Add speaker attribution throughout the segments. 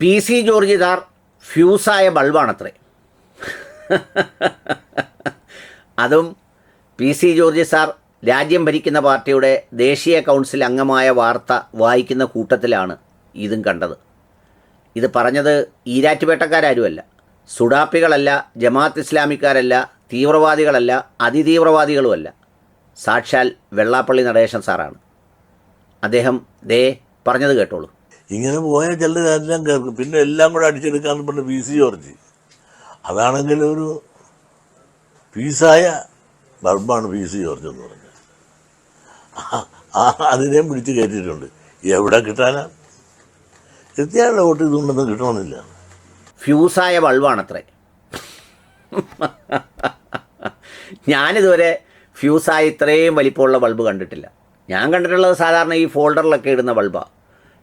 Speaker 1: P C George ഇതാർ ഫ്യൂസായ ബൾബാണത്രേ. അതും പി സി ജോർജ് സാർ രാജ്യം ഭരിക്കുന്ന പാർട്ടിയുടെ ദേശീയ കൗൺസിൽ അംഗമായ വാർത്ത വായിക്കുന്ന കൂട്ടത്തിലാണ് ഇതും കണ്ടത്. ഇത് പറഞ്ഞത് ഈരാറ്റുപേട്ടക്കാരുമല്ല സുഡാപ്പികളല്ല ജമാഅത്ത് ഇസ്ലാമിക്കാരല്ല തീവ്രവാദികളല്ല അതിതീവ്രവാദികളുമല്ല. സാക്ഷാൽ വെള്ളാപ്പള്ളി നടേശൻ സാറാണ്. അദ്ദേഹം ദേ പറഞ്ഞത് കേട്ടോളൂ.
Speaker 2: ഇങ്ങനെ പോയാൽ ചിലരെല്ലാം കേൾക്കും. പിന്നെ എല്ലാം കൂടെ അടിച്ചെടുക്കാന്ന് പറഞ്ഞ പി സി ജോർജ്. അതാണെങ്കിൽ ഒരു പീസായ ബൾബാണ് പി സി ജോർജ് എന്ന് പറഞ്ഞത്. ആ- ആ അതിനെയും പിടിച്ച് കയറ്റിയിട്ടുണ്ട്. എവിടെ കിട്ടാനാ? എത്തിയാലുള്ള വോട്ട് ഇതുകൊണ്ടൊന്നും കിട്ടണമെന്നില്ല.
Speaker 1: ഫ്യൂസായ ബൾബാണത്രേ. ഞാനിതുവരെ ഫ്യൂസായ ഇത്രയും വലിപ്പമുള്ള ബൾബ് കണ്ടിട്ടില്ല. ഞാൻ കണ്ടിട്ടുള്ളത് സാധാരണ ഈ ഫോൾഡറിലൊക്കെ ഇടുന്ന ബൾബാണ്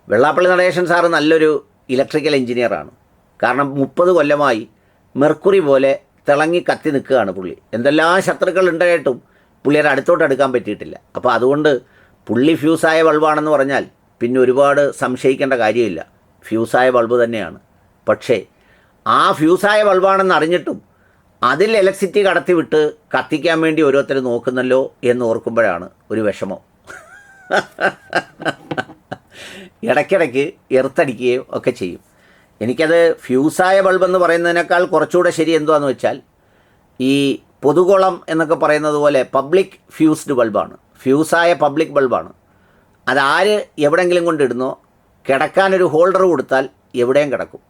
Speaker 1: വെള്ളാപ്പള്ളി നടേശൻ സാറ് നല്ലൊരു ഇലക്ട്രിക്കൽ എഞ്ചിനീയറാണ് കാരണം മുപ്പത് കൊല്ലമായി മെർക്കുറി പോലെ തിളങ്ങി കത്തി നിൽക്കുകയാണ് പുള്ളി. എന്തെല്ലാം ശത്രുക്കൾ ഉണ്ടായിട്ടും പുള്ളിയുടെ അടുത്തോട്ട് എടുക്കാൻ പറ്റിയിട്ടില്ല. അപ്പോൾ അതുകൊണ്ട് പുള്ളി ഫ്യൂസായ ബൾബാണെന്ന് പറഞ്ഞാൽ പിന്നെ ഒരുപാട് സംശയിക്കേണ്ട കാര്യമില്ല. ഫ്യൂസായ ബൾബ് തന്നെയാണ്. പക്ഷേ ആ ഫ്യൂസായ ബൾബാണെന്ന് അറിഞ്ഞിട്ടും അതിൽ ഇലക്ട്രിസിറ്റി കടത്തിവിട്ട് കത്തിക്കാൻ വേണ്ടി ഓരോരുത്തർ നോക്കുന്നല്ലോ എന്ന് ഓർക്കുമ്പോഴാണ് ഒരു വിഷമം. ഇടയ്ക്കിടയ്ക്ക് എർത്തടിക്കുകയും ഒക്കെ ചെയ്യും. എനിക്കത് ഫ്യൂസായ ബൾബ് എന്ന് പറയുന്നതിനേക്കാൾ കുറച്ചുകൂടെ ശരി എന്തുവാന്ന് വെച്ചാൽ ഈ പൊതുകുളം എന്നൊക്കെ പറയുന്നത് പോലെ പബ്ലിക് ഫ്യൂസ്ഡ് ബൾബാണ്. ഫ്യൂസായ പബ്ലിക് ബൾബാണ്. അതാര് എവിടെയെങ്കിലും കൊണ്ടിടുന്നോ കിടക്കാനൊരു ഹോൾഡർ കൊടുത്താൽ എവിടെയും കിടക്കും.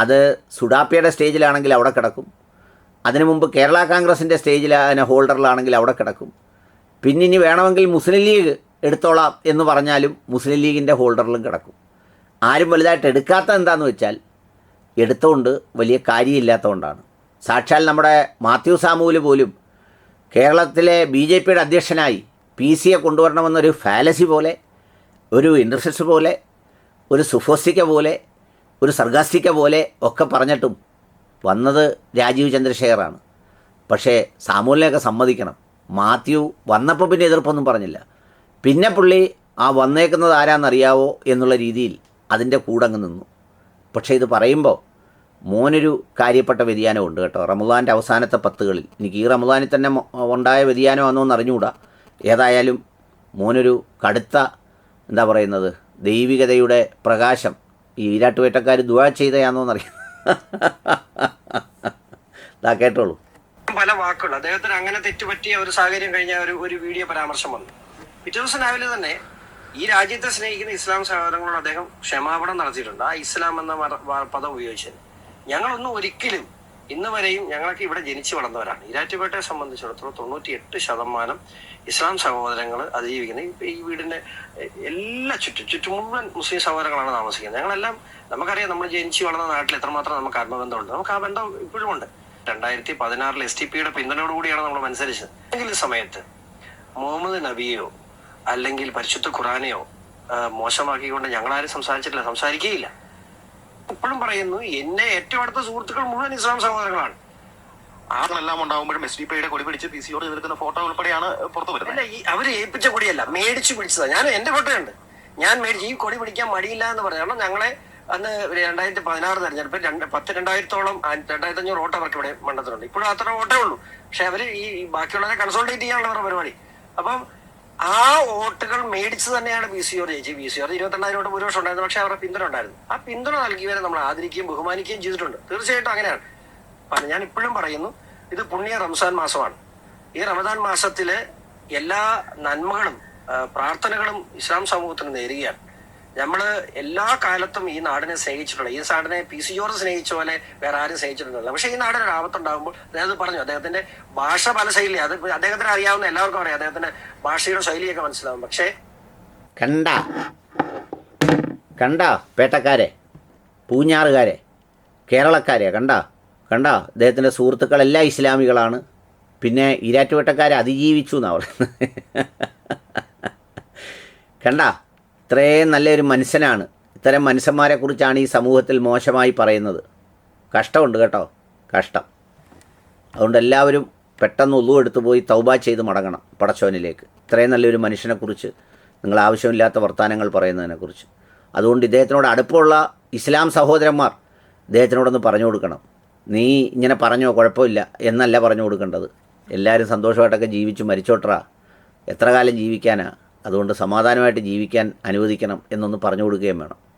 Speaker 1: അത് സുഡാപ്പിയുടെ സ്റ്റേജിലാണെങ്കിൽ അവിടെ കിടക്കും. അതിനു മുമ്പ് കേരള കോൺഗ്രസിന്റെ സ്റ്റേജിൽ ഹോൾഡറിലാണെങ്കിൽ അവിടെ കിടക്കും. പിന്നെ ഇനി വേണമെങ്കിൽ മുസ്ലിം ലീഗ് എടുത്തോളാം എന്ന് പറഞ്ഞാലും മുസ്ലിം ലീഗിന്റെ ഹോൾഡറിലും കിടക്കും. ആരും വലുതായിട്ട് എടുക്കാത്ത എന്താണെന്ന് വെച്ചാൽ എടുത്തുകൊണ്ട് വലിയ കാര്യമില്ലാത്തതുകൊണ്ടാണ്. സാക്ഷാൽ നമ്മുടെ മാത്യു സാമുവിൽ പോലും കേരളത്തിലെ ബി ജെ പിയുടെ അധ്യക്ഷനായി പി സിയെ കൊണ്ടുവരണമെന്നൊരു ഫാലസി പോലെ ഒരു ഇൻട്രസ്റ്റ് പോലെ ഒരു സുഫോസ്റ്റിക്ക പോലെ ഒരു സർഗാസ്റ്റിക്ക പോലെ ഒക്കെ പറഞ്ഞിട്ടും വന്നത് രാജീവ് ചന്ദ്രശേഖറാണ്. പക്ഷേ സാമൂലിനെയൊക്കെ സമ്മതിക്കണം. മാത്യു വന്നപ്പോൾ പിന്നെ എതിർപ്പൊന്നും പറഞ്ഞില്ല. പിന്നെ പുള്ളി ആ വന്നേക്കുന്നത് ആരാന്നറിയാവോ? എന്നുള്ള രീതിയിൽ അതിന്റെ കൂടെ അങ്ങ് നിന്നു. പക്ഷേ ഇത് പറയുമ്പോൾ മോനൊരു കാര്യപ്പെട്ട വ്യതിയാനമുണ്ട് കേട്ടോ. റമദാന്റെ അവസാനത്തെ പത്തുകളിൽ എനിക്ക് ഈ റമദാനിൽ തന്നെ ഉണ്ടായ വ്യതിയാനമാണോ എന്ന് അറിഞ്ഞുകൂടാ ഏതായാലും മോനൊരു കടുത്ത എന്താ പറയുന്നത് ദൈവികതയുടെ പ്രകാശം ഈ ഈരാട്ടുപേറ്റക്കാർ ദുവാ ചെയ്തയാണോ എന്നറിയാം. കേട്ടോളൂ.
Speaker 3: പല വാക്കുകൾ. അദ്ദേഹത്തിന് അങ്ങനെ തെറ്റുപറ്റിയ ഒരു സാഹചര്യം കഴിഞ്ഞ ഒരു ഒരു വീഡിയോ പരാമർശം വന്നു. പിറ്റേ ദിവസം രാവിലെ തന്നെ ഈ രാജ്യത്തെ സ്നേഹിക്കുന്ന ഇസ്ലാം സഹോദരങ്ങളോട് അദ്ദേഹം ക്ഷമാപണം നടത്തിയിട്ടുണ്ട്. ആ ഇസ്ലാം എന്ന പദം ഉപയോഗിച്ചത് ഞങ്ങളൊന്നും ഒരിക്കലും ഇന്ന് വരെയും ഞങ്ങളൊക്കെ ഇവിടെ ജനിച്ചു വളർന്നവരാണ്. ഈരാറ്റുപേട്ടയെ സംബന്ധിച്ചിടത്തോളം തൊണ്ണൂറ്റി എട്ട് ശതമാനം ഇസ്ലാം സഹോദരങ്ങൾ അതിജീവിക്കുന്നത്. ഇപ്പൊ ഈ വീടിന്റെ എല്ലാ ചുറ്റും ചുറ്റും മുഴുവൻ മുസ്ലിം സഹോദരങ്ങളാണ് താമസിക്കുന്നത്. ഞങ്ങളെല്ലാം നമുക്കറിയാം നമ്മൾ ജനിച്ചു വളർന്ന നാട്ടിൽ എത്രമാത്രം നമുക്ക് ആത്മബന്ധമുണ്ട്. നമുക്ക് ആ ബന്ധം ഇപ്പോഴും ഉണ്ട്. രണ്ടായിരത്തി പതിനാറിൽ എസ് ടി പിയുടെ പിന്തുണയോടുകൂടിയാണ് നമ്മൾ മത്സരിച്ചത്. ഏതെങ്കിലും സമയത്ത് മുഹമ്മദ് നബിയോ അല്ലെങ്കിൽ പരിശുദ്ധ ഖുറാനെയോ മോശമാക്കിക്കൊണ്ട് ഞങ്ങളാരും സംസാരിച്ചിട്ടില്ല സംസാരിക്കുകയില്ല. ഇപ്പോഴും പറയുന്നു എന്നെ ഏറ്റവും അടുത്ത സുഹൃത്തുക്കൾ മുഴുവൻ ഇസ്ലാം സഹോദരങ്ങളാണ്.
Speaker 4: ആളുകളെല്ലാം ഉണ്ടാകുമ്പോഴും എസ് ഡി പിയുടെ കൊടി പിടിച്ച് പി സിയോട് നിൽക്കുന്ന ഫോട്ടോ ഉൾപ്പെടെയാണ് പുറത്തു വരുന്നത്.
Speaker 3: അല്ല ഈ അവർ ഏൽപ്പിച്ച കൊടിയല്ല മേടിച്ചു പിടിച്ചതാ ഞാൻ എന്റെ ഫോട്ടോ ഉണ്ട് ഞാൻ മേടിച്ച് ഈ കൊടി പിടിക്കാൻ മടിയില്ല എന്ന് പറഞ്ഞു. കാരണം ഞങ്ങളെ അന്ന് രണ്ടായിരത്തി പതിനാറ് തെരഞ്ഞെടുപ്പിൽ രണ്ട് പത്ത് രണ്ടായിരത്തോളം രണ്ടായിരത്തി അഞ്ഞൂറ് വോട്ട് അവർക്ക് ഇവിടെ മണ്ഡലത്തിലുണ്ട്. ഇപ്പോഴും അത്ര വോട്ടേ ഉള്ളൂ. പക്ഷെ അവർ ഈ ബാക്കിയുള്ളവരെ കൺസോൾട്ടേറ്റ് ചെയ്യാനുള്ള പരിപാടി. അപ്പം ആ വോട്ടുകൾ മേടിച്ച് തന്നെയാണ് ബി സി ഓർ ജയിച്ചത്. ബി സി ഓർ ഇരുപത്തെണ്ണായിരം ഭൂരിപക്ഷം ഉണ്ടായിരുന്നു. പക്ഷെ അവരുടെ പിന്തുണ ഉണ്ടായിരുന്നു. ആ പിന്തുണ നൽകിയവരെ നമ്മൾ ആദരിക്കുകയും ബഹുമാനിക്കുകയും ചെയ്തിട്ടുണ്ട്. തീർച്ചയായിട്ടും അങ്ങനെയാണ്. ഞാൻ ഇപ്പോഴും പറയുന്നു ഇത് പുണ്യ റംസാൻ മാസമാണ്. ഈ റമദാൻ മാസത്തിലെ എല്ലാ നന്മകളും പ്രാർത്ഥനകളും ഇസ്ലാം സമൂഹത്തിന് നേരുകയാണ്. നമ്മൾ എല്ലാ കാലത്തും ഈ നാടിനെ സ്നേഹിച്ചിട്ടുള്ള ഈ നാടിനെ പി സി ജോർജ് സ്നേഹിച്ച പോലെ വേറെ ആരും സ്നേഹിച്ചിട്ടുണ്ടല്ല പക്ഷെ ഈ നാടിന് ഒരു ആപത്തുണ്ടാകുമ്പോൾ അദ്ദേഹം പറഞ്ഞു അദ്ദേഹത്തിന്റെ ഭാഷ പല ശൈലി അത് അദ്ദേഹത്തിന് അറിയാവുന്ന എല്ലാവർക്കും അറിയാം. അദ്ദേഹത്തിന്റെ ഭാഷയുടെ ശൈലിയൊക്കെ മനസ്സിലാവും. പക്ഷേ
Speaker 1: കണ്ട കണ്ട പേട്ടക്കാരെ പൂഞ്ഞാറുകാരെ കേരളക്കാരെ കണ്ട കണ്ട. അദ്ദേഹത്തിന്റെ സുഹൃത്തുക്കളെല്ലാം ഇസ്ലാമികളാണ്. പിന്നെ ഈരാറ്റുപേട്ടക്കാരെ അതിജീവിച്ചു എന്നാണ് പറയുന്നത്. കണ്ട ഇത്രയും നല്ലൊരു മനുഷ്യനാണ്. ഇത്തരം മനുഷ്യന്മാരെ കുറിച്ചാണ് ഈ സമൂഹത്തിൽ മോശമായി പറയുന്നത്. കഷ്ടമുണ്ട് കേട്ടോ. കഷ്ടം. അതുകൊണ്ട് എല്ലാവരും പെട്ടെന്ന് എടുത്തു പോയി തൗബ ചെയ്ത് മടങ്ങണം പടച്ചോനിലേക്ക്. ഇത്രയും നല്ലൊരു മനുഷ്യനെക്കുറിച്ച് നിങ്ങൾ ആവശ്യമില്ലാത്ത വർത്തമാനങ്ങൾ പറയുന്നതിനെക്കുറിച്ച്. അതുകൊണ്ട് ഇദ്ദേഹത്തിനോട് അടുപ്പമുള്ള ഇസ്ലാം സഹോദരന്മാർ ഇദ്ദേഹത്തിനോടൊന്ന് പറഞ്ഞു കൊടുക്കണം. നീ ഇങ്ങനെ പറഞ്ഞോ കുഴപ്പമില്ല എന്നല്ല പറഞ്ഞു കൊടുക്കേണ്ടത്. എല്ലാവരും സന്തോഷമായിട്ടൊക്കെ ജീവിച്ച് മരിച്ചോട്ടറാ. എത്ര കാലം ജീവിക്കാനാ? അതുകൊണ്ട് സമാധാനമായിട്ട് ജീവിക്കാൻ അനുവദിക്കണം എന്നൊന്ന് പറഞ്ഞു കൊടുക്കുകയും വേണം.